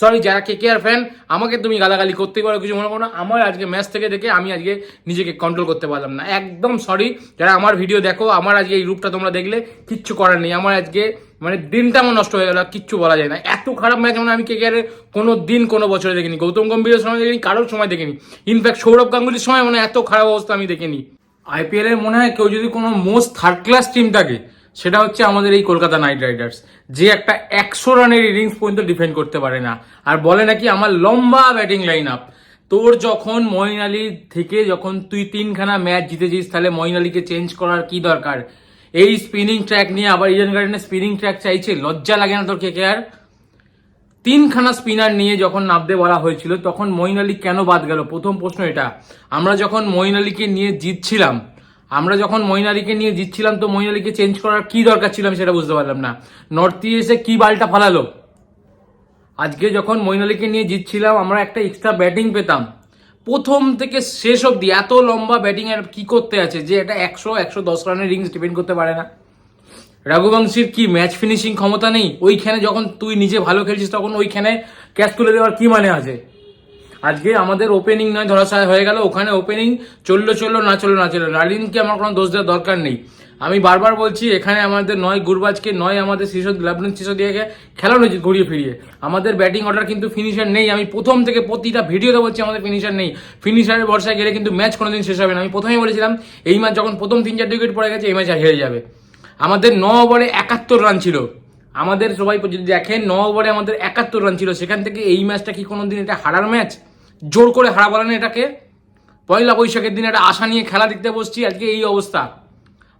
Sorry যারা কে কে আর fan আমাকে তুমি গালাগালি করতেই পারো, কিছু মনে করো না। আমার আজকে ম্যাচ থেকে দেখে আমি আজকে নিজেকে কন্ট্রোল করতে পারলাম না। একদম সরি যারা আমার ভিডিও দেখো, আমার আজকে এই রূপটা তোমরা দেখলে কিচ্ছু করার নেই। আমার আজকে মানে দিনটা আমার নষ্ট হয়ে গেল কিচ্ছু বলা যায় না। এত খারাপ ম্যাচ মানে আমি কে কে আর কোনো দিন কোনো বছরে দেখিনি। গৌতম গম্ভীরের সময় দেখিনি, কারোর সময় দেখিনি। ইনফ্যাক্ট সৌরভ গাঙ্গুলির সময় মানে এত খারাপ অবস্থা আমি দেখিনি। আইপিএল এর মনে হয় কেউ যদি কোনো মোস্ট থার্ড ক্লাস টিম থাকে সেটা হচ্ছে আমাদের এই কলকাতা নাইট রাইডার্স। যে একটা একশো রানের ইনিংস পর্যন্ত ডিফেন্ড করতে পারে না। আর বলে নাকি আমার লম্বা ব্যাটিং লাইন আপ তোর যখন মঈন আলী থেকে যখন তুই তিনখানা ম্যাচ জিতেছিস, তাহলে মঈন আলীকে চেঞ্জ করার কি দরকার? এই স্পিনিং ট্র্যাক নিয়ে আবার ইডেন গার্ডেনে স্পিনিং ট্র্যাক চাইছে, লজ্জা লাগে না তোর কে কে আর তিনখানা স্পিনার নিয়ে যখন নামতে বলা হয়েছিল, তখন মঈন আলী কেন বাদ গেল? প্রথম প্রশ্ন এটা। আমরা যখন মঈন আলীকে নিয়ে জিতছিলাম আমরা যখন মঈন নিয়ে জিতছিলাম, তো মঈন চেঞ্জ করার কি দরকার ছিল আমি সেটা বুঝতে পারলাম না। নর্থ এসে কি বালটা ফালালো? আজকে যখন মঈন নিয়ে জিতছিলাম, আমরা একটা এক্সট্রা ব্যাটিং পেতাম। প্রথম থেকে শেষ অবধি এত লম্বা ব্যাটিং এর কি করতে আছে যে এটা একশো একশো দশ রানের রিংস ডিপেন্ড করতে পারে না। রঘুবংশীর কি ম্যাচ ফিনিশিং ক্ষমতা নেই? ওইখানে যখন তুই নিজে ভালো খেলছিস, তখন ওইখানে ক্যাচ তুলে দেওয়ার কি মানে আছে? আজকে আমাদের ওপেনিং নয় ধরাশায় হয়ে গেল। ওখানে ওপেনিং চলল চলল, না চলল না চলল। নারিনকে আমার কোনো দোষ দেওয়ার দরকার নেই। আমি বারবার বলছি, এখানে আমাদের নয় গুরবাজকে, নয় আমাদের শিশু লাবলিন শিশুদিয়াকে খেলানো উচিত ঘুরিয়ে ফিরিয়ে। আমাদের ব্যাটিং অর্ডার কিন্তু ফিনিশার নেই। আমি প্রথম থেকে প্রতিটা ভিডিওতে বলছি, আমাদের ফিনিশার নেই। ফিনিশারের ভরসায় গেলে কিন্তু ম্যাচ কোনোদিন শেষ হবে না। আমি প্রথমেই বলেছিলাম, এই ম্যাচ যখন প্রথম তিন চারটে উইকেট পড়ে গেছে, এই ম্যাচ হেরে যাবে। আমাদের ন ওভারে একাত্তর রান ছিল। আমাদের সবাই যদি দেখেন, ন ওভারে আমাদের একাত্তর রান ছিল। সেখান থেকে এই ম্যাচটা কি কোনোদিন এটা হারার ম্যাচ জোর করে হারা বলেন এটাকে? পয়লা বৈশাখের দিন একটা আশা নিয়ে খেলা দেখতে বসছি, আজকে এই অবস্থা।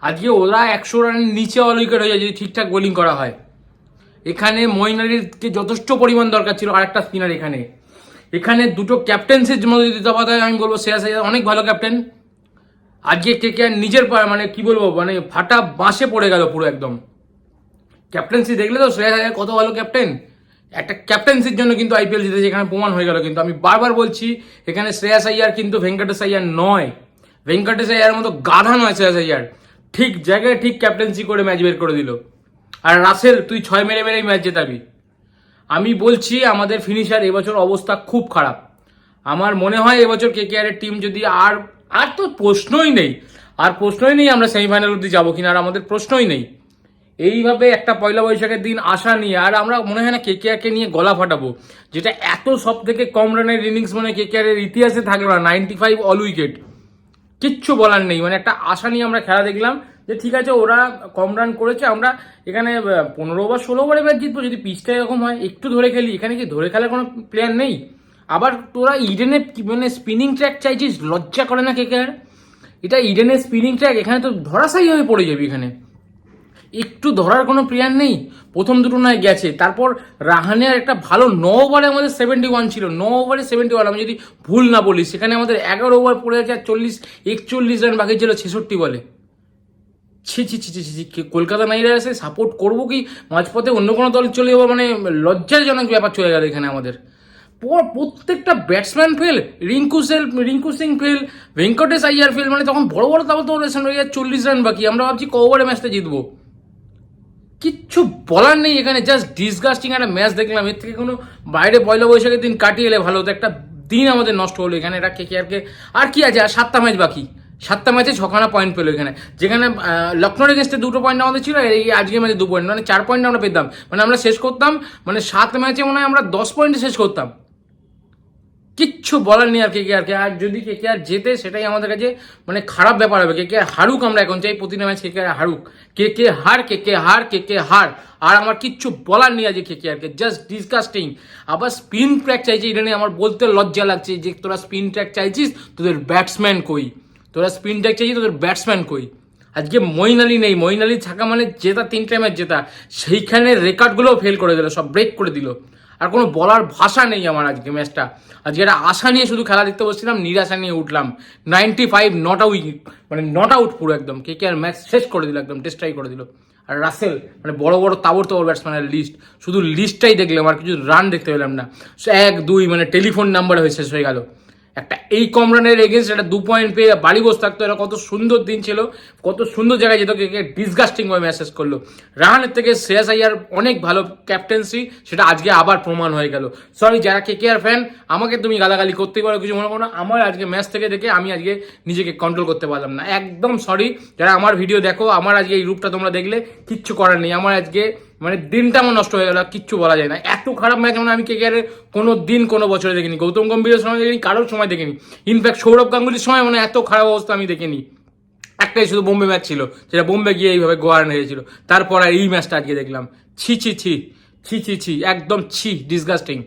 আজকে ওরা একশো রানের নিচে অল উইকেট হয়ে যায় যদি ঠিকঠাক বোলিং করা হয়। এখানে মইনারিকে যথেষ্ট পরিমাণ দরকার ছিল, আরেকটা স্পিনার এখানে। এখানে দুটো ক্যাপ্টেন্সির মধ্যে দিতে হয় আমি বলব, শ্রেয়াস আইয়ার অনেক ভালো ক্যাপ্টেন আজকে কে কে নিজের মানে কি বলব মানে ফাটা বাঁশে পড়ে গেল পুরো একদম। ক্যাপ্টেন্সি দেখলে তো শ্রেয়াস আইয়ার কত ভালো ক্যাপ্টেন একটা ক্যাপ্টেন্সির জন্য কিন্তু আইপিএল জিতেছে, এখানে প্রমাণ হয়ে গেল কিন্তু। আমি বারবার বলছি, এখানে শ্রেয়াস আইয়ার কিন্তু ভেঙ্কটেশ আইয়ার নয়। ভেঙ্কটেশ আইয়ার মতো গাধা নয় শ্রেয়াস আইয়ার। ঠিক জায়গায় ঠিক ক্যাপ্টেন্সি করে ম্যাচ বের করে দিল। আর রাসেল, তুই ছয় মেরে মেরেই ম্যাচ জেতাবি। আমি বলছি, আমাদের ফিনিশার এবছর অবস্থা খুব খারাপ। আমার মনে হয় এবছর কে এর টিম যদি আর আর তো প্রশ্নই নেই। আর প্রশ্নই নেই আমরা সেমিফাইনাল অব্দি যাব কিনা, আর আমাদের প্রশ্নই নেই। এইভাবে একটা পয়লা বৈশাখের দিন আশা নিয়ে, আর আমরা মনে হয় না কে কে নিয়ে গলা ফাটাবো, যেটা এত সব থেকে কম রানের ইনিংস মানে কে কে ইতিহাসে থাকল না নাইনটি ফাইভ অল উইকেট কিচ্ছু বলার নেই মানে একটা আশা নিয়ে আমরা খেলা দেখলাম, যে ঠিক আছে ওরা কম রান করেছে, আমরা এখানে পনেরো ওভার ষোলো ওভারে ম্যাচ জিতবো, যদি পিচটা এরকম হয়, একটু ধরে খেলি, এখানে কি ধরে খেলার কোনো প্লেয়ার নেই? আবার তোরা ইডেনে মানে স্পিনিং ট্র্যাক চাইছিস, লজ্জা করে না কে কে এটা ইডেনের স্পিনিং ট্র্যাক এখানে তো ধরাশায়ী হয়ে পড়ে যাবি এখানে। একটু ধরার কোনো প্লেয়ার নেই। প্রথম দুটো নয় গেছে। তারপর রাহানের একটা ভালো ন ওভারে আমাদের সেভেন্টি ওয়ান ছিল। ন ওভারে সেভেন্টি ওয়ান আমি যদি ভুল না বলি, সেখানে আমাদের এগারো ওভার পড়ে আছে আর চল্লিশ, একচল্লিশ রান বাকি ছিল ছেষট্টি বলে। ছি ছি ছি ছি ছি কলকাতা নাইট রাইডার্সে সাপোর্ট করব কি? মাঝপথে অন্য কোনো দল চলে যাব মানে লজ্জাজনক ব্যাপার চলে গেল এখানে আমাদের। পর প্রত্যেকটা ব্যাটসম্যান ফেল রিঙ্কু সেল, রিঙ্কু সিং ফেল ভেঙ্কটেশ আইয়ার ফেল মানে তখন বড় বড় তাবল তো চল্লিশ রান বাকি। আমরা ভাবছি ক ওভারে ম্যাচটা জিতবো। কিচ্ছু বলার নেই এখানে জাস্ট ডিসগাস্টিং একটা ম্যাচ দেখলাম। এর থেকে কোনো বাইরে পয়লা বৈশাখের দিন কাটিয়ে এলে ভালো হতো। একটা দিন আমাদের নষ্ট হলো এখানে, এটা কে কে আর কে। আর কি আছে? আর সাতটা ম্যাচ বাকি। সাতটা ম্যাচে ছখানা পয়েন্ট পেল এখানে। যেখানে লখনৌর এগেনস্টে দুটো পয়েন্ট আমাদের ছিল এই আজকে ম্যাচে দু পয়েন্ট মানে চার পয়েন্ট আমরা পেতাম। মানে আমরা শেষ করতাম মানে সাত ম্যাচে মনে হয় আমরা দশ পয়েন্টে শেষ করতাম। কিচ্ছু বলার নেই আর কে কে আর কে। আর যদি কে কে আর জেতে, সেটাই আমাদের কাছে মানে খারাপ ব্যাপার হবে। কে কে হারুক আমরা এখন চাই, প্রতিটা ম্যাচ কে কে আর হারুক। কে কে হার, কে কে হার, কে কে হার। আর আমার কিচ্ছু বলার নেই আজকে কে কে আর কে। জাস্ট ডিসকাস্টিং আবার স্পিন ট্র্যাক চাইছি, এটা নিয়ে আমার বলতে লজ্জা লাগছে যে তোরা স্পিন ট্র্যাক চাইছিস, তোদের ব্যাটসম্যান কই? তোরা স্পিন ট্র্যাক চাইছিস, তোদের ব্যাটসম্যান কই? আজকে মইন নেই মইন থাকা মানে জেতা, তিনটে ম্যাচ জেতা। সেইখানে রেকর্ডগুলোও ফেল করে দিল, সব ব্রেক করে দিল। আর কোনো বলার ভাষা নেই আমার আজকে ম্যাচটা আজকে একটা আশা নিয়ে শুধু খেলা দেখতে বসছিলাম, নিরাশা নিয়ে উঠলাম। নাইনটি ফাইভ নট আউট মানে নট আউট পুরো একদম। কে কে আর ম্যাচ শেষ করে দিল, একদম টেস্টাই করে দিল। আর রাসেল মানে বড় বড় তাবর তাবর ব্যাটসম্যানের লিস্ট শুধু লিস্টটাই দেখলাম, আর কিছু রান দেখতে পেলাম না। এক, দুই মানে টেলিফোন নাম্বার হয়ে শেষ হয়ে গেল। একটা এই কম রানের এগেনস্ট একটা দু পয়েন্ট পেয়ে বাড়ি বসে থাকতো। এটা কত সুন্দর দিন ছিল, কত সুন্দর জায়গায় যেত কে ডিসগাস্টিং ভাবে মেসেজ করল। রাহানের থেকে শ্রেয়াস আইয়ার অনেক ভালো ক্যাপ্টেন্সি সেটা আজকে আবার প্রমাণ হয়ে গেল। সরি যারা কে কে আর ফ্যান আমাকে তুমি গালাগালি করতেই পারো, কিছু মনে করো না। আমার আজকে ম্যাচ থেকে দেখে আমি আজকে নিজেকে কন্ট্রোল করতে পারলাম না। একদম সরি যারা আমার ভিডিও দেখো, আমার আজকে এই রূপটা তোমরা দেখলে, কিচ্ছু করার নেই। আমার আজকে মানে দিনটা আমার নষ্ট হয়ে গেল কিচ্ছু বলা যায় না। এত খারাপ ম্যাচ মানে আমি কে কে কোনো দিন কোনো বছরে দেখিনি। গৌতম গম্ভীরের সময় দেখিনি, কারোর সময় দেখিনি। ইনফ্যাক্ট সৌরভ গাঙ্গুলির সময় মানে এত খারাপ অবস্থা আমি দেখিনি। একটাই শুধু বোম্বে ম্যাচ ছিল যেটা বোম্বে গিয়ে এইভাবে গোয়ার হয়েছিল। তারপর আর এই ম্যাচটা আজকে দেখলাম। ছি ছি ছি ছি ছি ছি, একদম ছি ডিসগাস্টিং